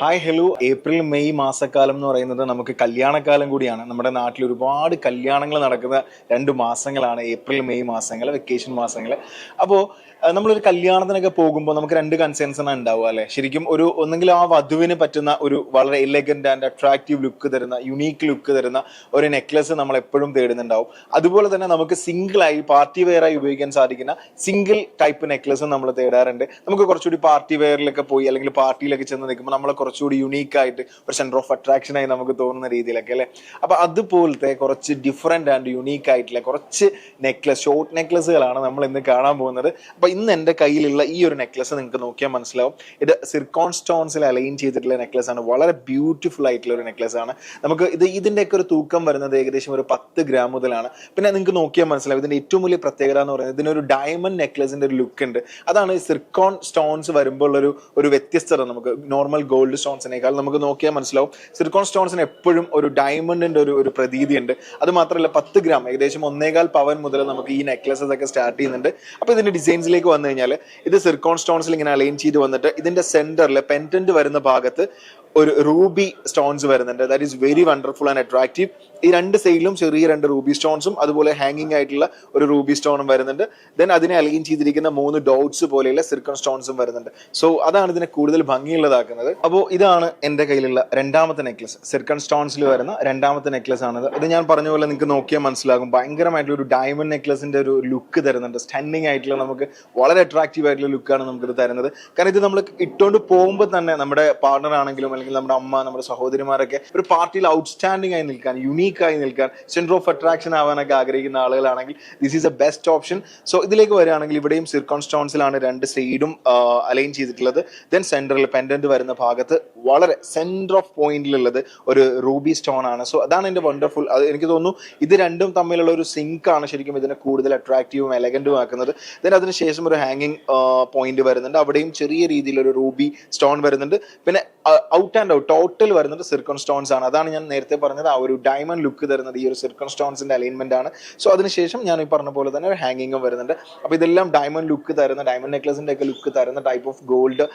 Hi hello April May മാസക്കാലം എന്ന് പറയുന്നത് നമുക്ക് കല്യാണക്കാലം കൂടിയാണ്. നമ്മുടെ നാട്ടിൽ ഒരുപാട് കല്യാണങ്ങൾ നടക്കുന്ന രണ്ട് മാസങ്ങളാണ് ഏപ്രിൽ മെയ് മാസങ്ങൾ വെക്കേഷൻ മാസങ്ങൾ അപ്പോൾ നമ്മളൊരു കല്യാണത്തിനൊക്കെ പോകുമ്പോൾ നമുക്ക് രണ്ട് കൺസേൺസ് ആണ് ഉണ്ടാവുക അല്ലെ? ശരിക്കും ഒരു ഒന്നെങ്കിൽ ആ വധുവിന് പറ്റുന്ന ഒരു വളരെ എലഗന്റ് ആൻഡ് അട്രാക്റ്റീവ് ലുക്ക് തരുന്ന യുണീക്ക് ലുക്ക് തരുന്ന ഒരു നെക്ലസ് നമ്മൾ എപ്പോഴും തേടുന്നുണ്ടാവും. അതുപോലെ തന്നെ നമുക്ക് സിംഗിളായി പാർട്ടി വെയറായി ഉപയോഗിക്കാൻ സാധിക്കുന്ന സിംഗിൾ ടൈപ്പ് നെക്ലസ് നമ്മൾ തേടാറുണ്ട്. നമുക്ക് കുറച്ചുകൂടി പാർട്ടി വെയറിലൊക്കെ പോയി അല്ലെങ്കിൽ പാർട്ടിയിലൊക്കെ ചെന്ന് നിൽക്കുമ്പോൾ നമ്മളെ കുറച്ചുകൂടി യുണീക്ക് ആയിട്ട് ഒരു സെന്റർ ഓഫ് അട്രാക്ഷൻ ആയി നമുക്ക് തോന്നുന്ന രീതിയിലൊക്കെ അല്ലെ? അപ്പൊ അതുപോലത്തെ കുറച്ച് ഡിഫറെന്റ് ആൻഡ് യുണീക്ക് ആയിട്ടുള്ള കുറച്ച് നെക്ലസ് ഷോർട്ട് നെക്ലസുകളാണ് നമ്മൾ ഇന്ന് കാണാൻ പോകുന്നത്. അപ്പൊ ഇന്ന് എന്റെ കയ്യിലുള്ള ഈ ഒരു നെക്ലസ് നിങ്ങൾക്ക് നോക്കിയാൽ മനസ്സിലാവും. ഇത് സിർക്കോൺ സ്റ്റോൺസിൽ അലൈൻ ചെയ്തിട്ടുള്ള നെക്ലസ് ആണ്. വളരെ ബ്യൂട്ടിഫുൾ ആയിട്ടുള്ള ഒരു നെക്ലസ് ആണ്. നമുക്ക് ഇത് ഇതിന്റെയൊക്കെ ഒരു തൂക്കം വരുന്നത് ഏകദേശം ഒരു പത്ത് ഗ്രാം മുതലാണ്. പിന്നെ നിങ്ങൾക്ക് നോക്കിയാൽ മനസ്സിലാവും ഇതിന്റെ ഏറ്റവും വലിയ പ്രത്യേകത എന്ന് പറയുന്നത് ഇതിനൊരു ഡയമണ്ട് നെക്ലസിന്റെ ഒരു ലുക്ക് ഉണ്ട്. അതാണ് സിർക്കോൺ സ്റ്റോൺസ് വരുമ്പോൾ ഒരു ഒരു വ്യത്യസ്തത നമുക്ക്. നോർമൽ ഗോൾഡ് സ്റ്റോൺസിനേക്കാൾ നമുക്ക് നോക്കിയാൽ മനസ്സിലാവും. സിർക്കോൺ സ്റ്റോൺസിന് എപ്പോഴും ഒരു ഡയമണ്ടിന്റെ ഒരു ഒരു പ്രതീതി ഉണ്ട് അത് മാത്രമല്ല പത്ത് ഗ്രാം ഏകദേശം ഒന്നേകാൽ പവൻ മുതൽ നമുക്ക് ഈ നെക്ലസസ് ഒക്കെ സ്റ്റാർട്ട് ചെയ്യുന്നുണ്ട്. അപ്പൊ ഇതിന്റെ ഡിസൈൻസിലേക്ക് വന്നു കഴിഞ്ഞാൽ ഇത് സിർക്കോൺ സ്റ്റോൺസിൽ ഇങ്ങനെ അലൈൻ ചെയ്ത് വന്നിട്ട് ഇതിന്റെ സെന്ററിൽ പെന്റന്റ് വരുന്ന ഭാഗത്ത് ഒരു റൂബി സ്റ്റോൺസ് വരുന്നുണ്ട്. That is very wonderful and attractive ഈ രണ്ട് സൈഡിലും ചെറിയ രണ്ട് റൂബി സ്റ്റോൺസും അതുപോലെ ഹാങ്ങിങ് ആയിട്ടുള്ള ഒരു റൂബി സ്റ്റോണും വരുന്നുണ്ട്. ദെൻ അതിനെ അലൈൻ ചെയ്തിരിക്കുന്ന മൂന്ന് ഡോട്ട്സ് പോലെയുള്ള സിർക്കൺ സ്റ്റോൺസും വരുന്നുണ്ട്. സോ അതാണ് ഇതിനെ കൂടുതൽ ഭംഗിയുള്ളതാക്കുന്നത്. അപ്പോൾ ഇതാണ് എന്റെ കയ്യിലുള്ള രണ്ടാമത്തെ നെക്ലസ് സിർക്കൺ സ്റ്റോൺസിൽ വരുന്ന രണ്ടാമത്തെ നെക്ലസ് ആണ് അത് ഞാൻ പറഞ്ഞ പോലെ നിങ്ങൾക്ക് നോക്കിയാൽ മനസ്സിലാകും. ഭയങ്കരമായിട്ടുള്ള ഒരു ഡയമണ്ട് നെക്ലസിന്റെ ഒരു ലുക്ക് തരുന്നുണ്ട്. സ്റ്റണ്ണിങ് ആയിട്ടുള്ള നമുക്ക് വളരെ അട്രാക്റ്റീവ് ആയിട്ടുള്ള ലുക്കാണ് നമുക്കിത് തരുന്നത്. കാരണം ഇത് നമ്മൾ ഇട്ടുകൊണ്ട് പോകുമ്പോൾ തന്നെ നമ്മുടെ പാർട്ണർ ആണെങ്കിലും അല്ലെങ്കിൽ നമ്മുടെ അമ്മ നമ്മുടെ സഹോദരിമാരൊക്കെ ഒരു പാർട്ടിയിൽ ഔട്ട്സ്റ്റാൻഡിംഗ് ആയി നിൽക്കാൻ യുണീക്ക് ആയി നിൽക്കാൻ സെന്റർ ഓഫ് അട്രാക്ഷൻ ആവാനൊക്കെ ആഗ്രഹിക്കുന്ന ആളുകളാണെങ്കിൽ this is a best option so ഇതിലേക്ക് വരികയാണെങ്കിൽ ഇവിടെയും സിർക്കോൺ സ്റ്റോൺസിലാണ് രണ്ട് സൈഡും അലൈൻ ചെയ്തിട്ടുള്ളത്. ദെൻ സെന്ററിൽ പെൻഡന്റ് വരുന്ന ഭാഗത്ത് വളരെ സെന്റർ ഓഫ് പോയിന്റിലുള്ളത് ഒരു റൂബി സ്റ്റോൺ ആണ്. സോ അതാണ് എന്റെ വണ്ടർഫുൾ അത് എനിക്ക് തോന്നുന്നു ഇത് രണ്ടും തമ്മിലുള്ള ഒരു സിങ്ക് ആണ് ശരിക്കും ഇതിനെ കൂടുതൽ അട്രാക്റ്റീവും എലഗന്റും ആക്കുന്നത്. ദെൻ അതിനുശേഷം ഒരു ഹാങ്ങിങ് പോയിന്റ് വരുന്നുണ്ട്. അവിടെയും ചെറിയ രീതിയിൽ ഒരു റൂബി സ്റ്റോൺ വരുന്നുണ്ട്. പിന്നെ ഔട്ട് ആൻഡ് ഔട്ട് ടോട്ടൽ വരുന്നത് സിർക്കൺ സ്റ്റോൺസ് ആണ്. അതാണ് ഞാൻ നേരത്തെ പറഞ്ഞത് ആ ഒരു ഡയമണ്ട് ലുക്ക് തരുന്നത് ഈ ഒരു സിർക്കൺ സ്റ്റോൺസിന്റെ അലൈൻമെന്റ് ആണ്. സോ അതിനുശേഷം ഞാൻ ഈ പറഞ്ഞ പോലെ തന്നെ ഒരു ഹാങ്ങിങ്ങും വരുന്നുണ്ട്. അപ്പൊ ഇതെല്ലാം ഡയമണ്ട് ലുക്ക് തരുന്ന ഡയമണ്ട് നെക്ലസിന്റെ ഒക്കെ ലുക്ക് തരുന്ന ടൈപ്പ് ഓഫ് ഗോൾഡ്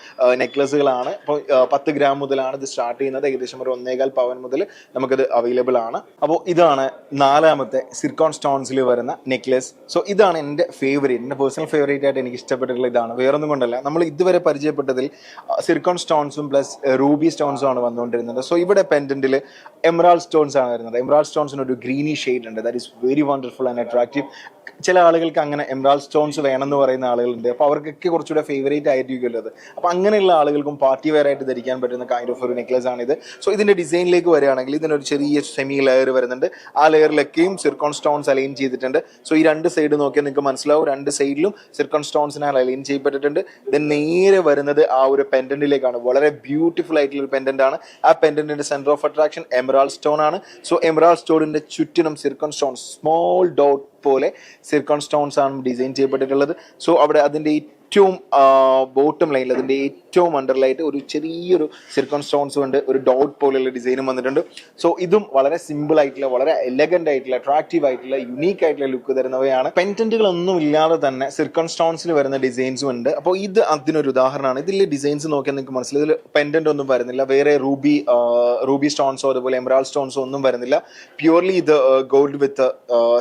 നെക്ലസുകളാണ് ഇപ്പോൾ പത്ത് ഗ്രാം മുതലാണ് ഇത് സ്റ്റാർട്ട് ചെയ്യുന്നത്. ഏകദേശം ഒരു ഒന്നേകാൽ പവൻ മുതൽ നമുക്കത് അവൈലബിൾ ആണ്. അപ്പോൾ ഇതാണ് നാലാമത്തെ സിർക്കോൺ സ്റ്റോൺസിൽ വരുന്ന നെക്ലസ് സോ ഇതാണ് എന്റെ ഫേവറേറ്റ് എന്റെ പേഴ്സണൽ ഫേവറേറ്റ് ആയിട്ട് എനിക്ക് ഇഷ്ടപ്പെട്ടിട്ടുള്ള ഇതാണ്. വേറൊന്നും കൊണ്ടല്ല. നമ്മൾ ഇതുവരെ പരിചയപ്പെട്ടതിൽ സിർക്കോൺ സ്റ്റോൺസും പ്ലസ് റൂബി സ്റ്റോൺസും ആണ് വന്നുകൊണ്ടിരുന്നത്. സോ ഇവിടെ പെൻഡന്റിൽ എമറാൾ സ്റ്റോൺസ് ആണ് വരുന്നത്. എമറാൾ സ്റ്റോൺസിന് ഒരു ഗ്രീനി ഷെയ്ഡ് ഉണ്ട്. That is very wonderful and attractive ചില ആളുകൾക്ക് അങ്ങനെ എംറാൾ സ്റ്റോൺസ് വേണമെന്ന് പറയുന്ന ആളുകളുണ്ട്. അപ്പോൾ അവർക്കൊക്കെ കുറച്ചുകൂടെ ഫേവറേറ്റ് ആയിരിക്കുമല്ലോ അത്. അപ്പോൾ അങ്ങനെയുള്ള ആളുകൾക്കും പാർട്ടി വെയർ ആയിട്ട് ധരിക്കാൻ പറ്റുന്ന കൈൻഡ് ഓഫ് ഒരു നെക്ലസ് ആണിത്. സോ ഇതിന്റെ ഡിസൈനിലേക്ക് വരികയാണെങ്കിൽ ഇതിനൊരു ചെറിയ സെമി ലെയർ വരുന്നുണ്ട്. ആ ലെയറിലൊക്കെയും സിർക്കോൺ സ്റ്റോൺസ് അലൈൻ ചെയ്തിട്ടുണ്ട്. സോ ഈ രണ്ട് സൈഡ് നോക്കിയാൽ നിങ്ങൾക്ക് മനസ്സിലാവും. രണ്ട് സൈഡിലും സിർക്കോൺ സ്റ്റോൺസിനാൽ അലൈൻ ചെയ്യപ്പെട്ടിട്ടുണ്ട്. ദെൻ നേരെ വരുന്നത് ആ ഒരു പെൻഡന്റിലേക്കാണ് വളരെ ബ്യൂട്ടിഫുൾ ആയിട്ടുള്ള ഒരു പെൻഡന്റ് ആണ്. ആ പെൻഡന്റിന്റെ centre of attraction emerald stone ആണ്. സോ എമറാൾ സ്റ്റോണിന്റെ ചുറ്റിനും സിർക്കോൺ സ്റ്റോൺ സ്മോൾ ഡോട്ട് പോലെ സിർക്കോൺ സ്റ്റോൺസ് ആണ് ഡിസൈൻ ചെയ്യപ്പെട്ടിട്ടുള്ളത്. സോ അവിടെ അതിന്റെ ഏറ്റവും ബോട്ടം ലൈനിൽ അതിന്റെ ഏറ്റവും അണ്ടർലായിട്ട് ഒരു ചെറിയൊരു സിർക്കോൺ സ്റ്റോൺസ് ഉണ്ട് ഒരു ഡോട്ട് പോലെയുള്ള ഡിസൈനും വന്നിട്ടുണ്ട്. സോ ഇതും വളരെ സിമ്പിൾ ആയിട്ടുള്ള വളരെ എലഗന്റ് ആയിട്ടുള്ള അട്രാക്റ്റീവ് ആയിട്ടുള്ള യുണീക്ക് ആയിട്ടുള്ള ലുക്ക് തരുന്നവയാണ്. പെന്റന്റുകൾ ഒന്നും ഇല്ലാതെ തന്നെ സിർക്കോൺ സ്റ്റോൺസിൽ വരുന്ന ഡിസൈൻസും ഉണ്ട്. അപ്പോൾ ഇത് അതിനൊരു ഉദാഹരണമാണ്. ഇതിൽ ഡിസൈൻസ് നോക്കിയാൽ നിങ്ങൾക്ക് മനസ്സിലായി ഇതിൽ പെൻഡന്റ് ഒന്നും വരുന്നില്ല. വേറെ റൂബി റൂബി സ്റ്റോൺസോ അതുപോലെ എമറാൾ സ്റ്റോൺസോ ഒന്നും വരുന്നില്ല. പ്യുവർലി ഇത് ഗോൾഡ് വിത്ത്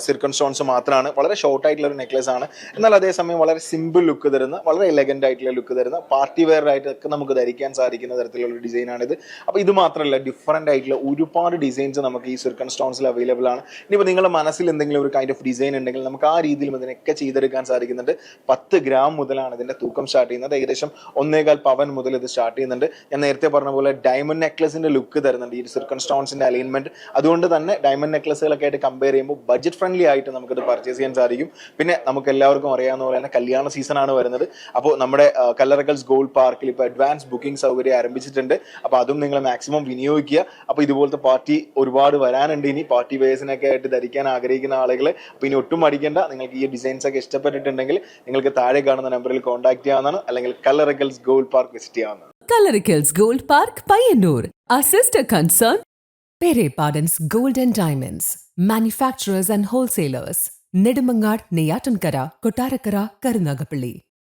സിർക്കൺ സ്റ്റോൺസ് മാത്രമാണ്. വളരെ ഷോർട്ട് ആയിട്ടുള്ള ഒരു നെക്ലസ് ആണ്. എന്നാൽ അതേസമയം വളരെ സിമ്പിൾ ലുക്ക് തരുന്ന വളരെ എലഗന്റ് ആയിട്ടുള്ള ലുക്ക് തരുന്ന പാർട്ടി വെയർ ആയിട്ടൊക്കെ നമുക്ക് ധരിക്കാൻ സാധിക്കുന്ന തരത്തിലുള്ള ഡിസൈൻ ആണിത്. അപ്പോൾ ഇത് മാത്രമല്ല ഡിഫറെന്റ് ആയിട്ടുള്ള ഒരുപാട് ഡിസൈൻസ് നമുക്ക് ഈ സിർക്കൺ സ്റ്റോൺസിൽ അവൈലബിൾ ആണ്. ഇനിയിപ്പോൾ നിങ്ങളുടെ മനസ്സിൽ എന്തെങ്കിലും ഒരു കൈൻഡ് ഓഫ് ഡിസൈൻ ഉണ്ടെങ്കിൽ നമുക്ക് ആ രീതിയിലും ഇതിനൊക്കെ ചെയ്തെടുക്കാൻ സാധിക്കുന്നുണ്ട്. പത്ത് ഗ്രാം മുതലാണ് ഇതിന്റെ തൂക്കം സ്റ്റാർട്ട് ചെയ്യുന്നത്. ഏകദേശം ഒന്നേകാൽ പവൻ മുതൽ ഇത് സ്റ്റാർട്ട് ചെയ്യുന്നുണ്ട്. ഞാൻ നേരത്തെ പറഞ്ഞ പോലെ ഡയമണ്ട് നെക്ലസിന്റെ ലുക്ക് തരുന്നുണ്ട് ഈ സിർക്കൺ സ്റ്റോൺസിന്റെ അലൈൻമെന്റ് അതുകൊണ്ട് തന്നെ ഡയമണ്ട് നെക്ലസുകളൊക്കെ ആയിട്ട് കമ്പയർ ചെയ്യുമ്പോൾ ബഡ്ജറ്റ് ഫ്രണ്ട്ലി ആയിട്ട് നമുക്കത് പർച്ചേസ് ചെയ്യാൻ സാധിക്കും. പിന്നെ നമുക്ക് എല്ലാവർക്കും അറിയാവുന്ന പോലെ തന്നെ കല്യാണ സീസൺ ആണ് വരുന്നത്. അപ്പോൾ നമ്മുടെ കല്ലറക്കൽസ് ഗോൾഡ് പാർക്കിൽ ഇപ്പോൾ അഡ്വാൻസ് ബുക്കിംഗ് സൗകര്യം ആരംഭിച്ചിട്ടുണ്ട് അപ്പോൾ അതും നിങ്ങൾ മാക്സിമം വിനിയോഗിക്കുക അപ്പോൾ ഇതുപോലത്തെ പാർട്ടി ഒരുപാട് വരാനുണ്ട് ഇനി പാർട്ടി വേഴ്സിനൊക്കെ ആയിട്ട് ധരിക്കാൻ ആഗ്രഹിക്കുന്ന ആളുകൾ അപ്പോൾ ഇനി ഒട്ടും മടിക്കേണ്ട നിങ്ങൾക്ക് ഈ ഡിസൈൻസ് ഒക്കെ ഇഷ്ടപ്പെട്ടിട്ടുണ്ടെങ്കിൽ നിങ്ങൾക്ക് താഴെ കാണുന്ന നമ്പറിൽ കോൺടാക്ട് ചെയ്യാവുന്നതാണ് അല്ലെങ്കിൽ കല്ലറക്കൽസ് ഗോൾഡ് പാർക്ക് വിസിറ്റ് ചെയ്യാവുന്നതാണ് Coloricals gold park Payyanur. Assist concern concern, Pere Pardon's Gold diamonds Diamonds. And and wholesalers. Nedumangad, Kottarakkara Karunagappally.